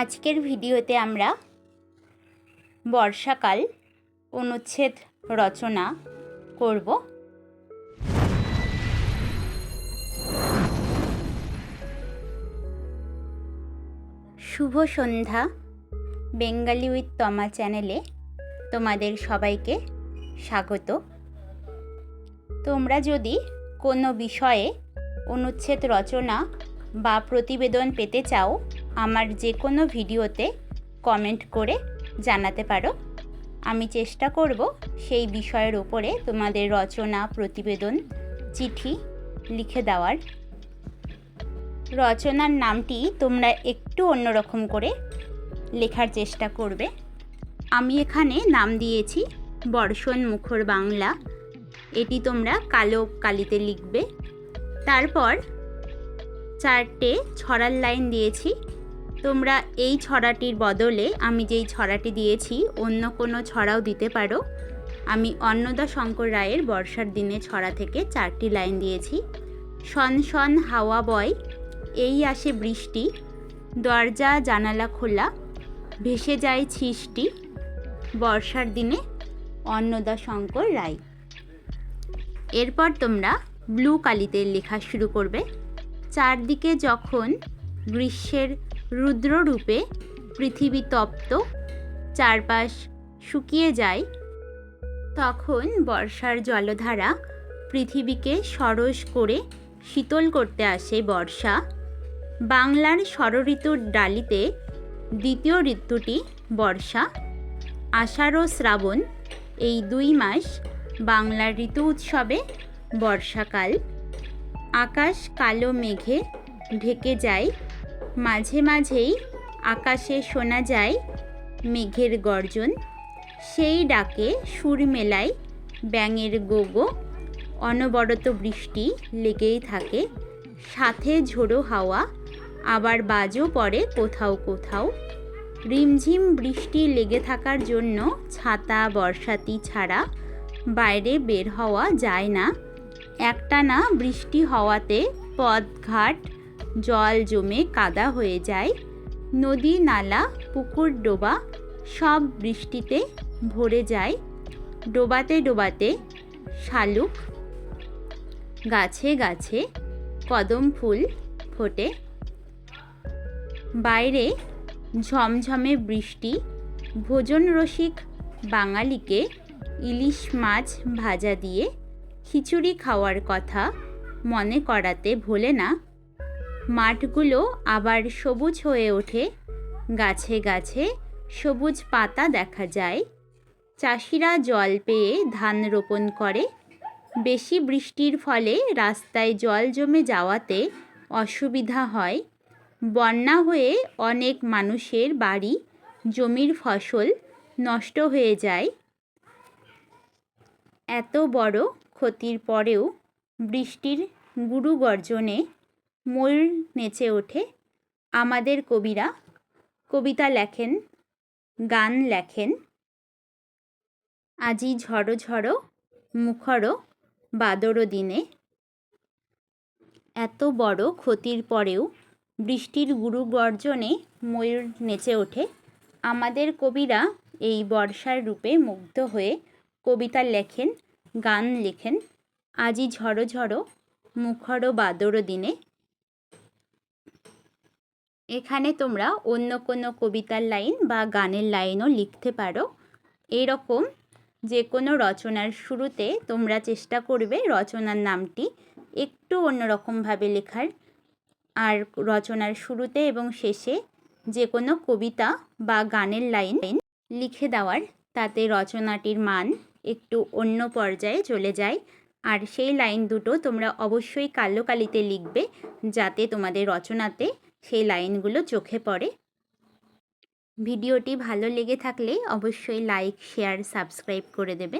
আজকের ভিডিওতে আমরা বর্ষাকাল অনুচ্ছেদ রচনা করব। শুভ সন্ধ্যা, বেঙ্গালি উইথ তমা চ্যানেলে তোমাদের সবাইকে স্বাগত। তোমরা যদি কোনো বিষয়ে অনুচ্ছেদ রচনা বা প্রতিবেদন পেতে চাও আমার যে কোনো ভিডিওতে কমেন্ট করে জানাতে পারো। আমি চেষ্টা করব সেই বিষয়ের ওপরে তোমাদের রচনা, প্রতিবেদন, চিঠি লিখে দেওয়ার। রচনার নামটি তোমরা একটু অন্যরকম করে লেখার চেষ্টা করবে। আমি এখানে নাম দিয়েছি বর্ষণ মুখর বাংলা। এটি তোমরা কালো কালিতে লিখবে। তারপর চারটে ছড়ার লাইন দিয়েছি। তোমরা এই ছড়াটির বদলে আমি যেই ছড়াটি দিয়েছি, অন্য কোনো ছড়াও দিতে পারো। আমি অন্নদা শঙ্কর রায়ের বর্ষার দিনে ছড়া থেকে চারটি লাইন দিয়েছি। শন শন হাওয়া বয়, এই আসে বৃষ্টি, দরজা জানালা খোলা, ভেসে যায় ছিষ্টি, বর্ষার দিনে অন্নদা শঙ্কর রায়। এরপর তোমরা ব্লু কালিতে লেখা শুরু করবে। চারদিকে যখন গ্রীষ্মের রুদ্ররূপে পৃথিবী তপ্ত, চারপাশ শুকিয়ে যায়। তখন বর্ষার জলধারা পৃথিবীকে সরস করে শীতল করতে আসে বর্ষা। বাংলার ষড়ঋতুর ডালিতে দ্বিতীয় ঋতুটি বর্ষা। আষাঢ় ও শ্রাবণ এই দুই মাস বাংলার ঋতু উৎসবে বর্ষাকাল। আকাশ কালো মেঘে ঢেকে যায় মাঝে মাঝেই আকাশে শোনা যায় মেঘের গর্জন। সেই ডাকে সুর মেলায় ব্যাঙের গোগো, অনবরত বৃষ্টি লেগেই থাকে। সাথে ঝোড়ো হাওয়া, আবার বাজও পড়ে কোথাও কোথাও। রিমঝিম বৃষ্টি লেগে থাকার জন্য ছাতা, বর্ষাতি ছাড়া বাইরে বের হওয়া যায় না। একটানা বৃষ্টি হওয়াতে পথঘাট জল জমে কাদা হয়ে যায়। নদী নালা, পুকুর ডোবা সব বৃষ্টিতে ভরে যায়। ডোবাতে ডোবাতে শালুক গাছে গাছে কদম ফুল ফোটে। বাইরে ঝমঝমে বৃষ্টি, ভোজন রসিক বাঙালিকে ইলিশ মাছ ভাজা দিয়ে খিচুড়ি খাওয়ার কথা মনে করাতে ভোলে না মাঠগুলো আবার সবুজ হয়ে ওঠে। গাছে গাছে সবুজ পাতা দেখা যায়। চাষিরা জল পেয়ে ধান রোপণ করে। বেশি বৃষ্টির ফলে রাস্তায় জল জমে যাওয়াতে অসুবিধা হয়। বন্যা হয়ে অনেক মানুষের বাড়ি, জমির ফসল নষ্ট হয়ে যায়। এত বড় ক্ষতির পরেও বৃষ্টির গুরু গর্জনে ময়ূর নেচে ওঠে আমাদের কবিরা। কবিতা লেখেন, গান লেখেন। আজি ঝড়ো ঝড়ো, মুখরো বাদরো দিনে। এত বড় ক্ষতির পরেও বৃষ্টির গুরু গর্জনে ময়ূর নেচে ওঠে আমাদের কবিরা। এই বর্ষার রূপে মুগ্ধ হয়ে কবিতা লেখেন, গান লেখেন। আজি ঝড়ো ঝড়ো, মুখর বাদর দিনে। এখানে তোমরা অন্য কোনো কবিতার লাইন বা গানের লাইনও লিখতে পারো। এরকম যে কোনো রচনার শুরুতে তোমরা চেষ্টা করবে রচনার নামটি একটু অন্যরকমভাবে লেখার। আর রচনার শুরুতে এবং শেষে যে কোনো কবিতা বা গানের লাইন লিখে দেওয়ার, তাতে রচনাটির মান একটু অন্য পর্যায়ে চলে যায়। আর সেই লাইন দুটো তোমরা অবশ্যই কালো কালিতে লিখবে যাতে তোমাদের রচনাতে সেই লাইনগুলো চোখে পড়ে। ভিডিওটি ভালো লেগে থাকলে অবশ্যই লাইক শেয়ার সাবস্ক্রাইব করে দেবে।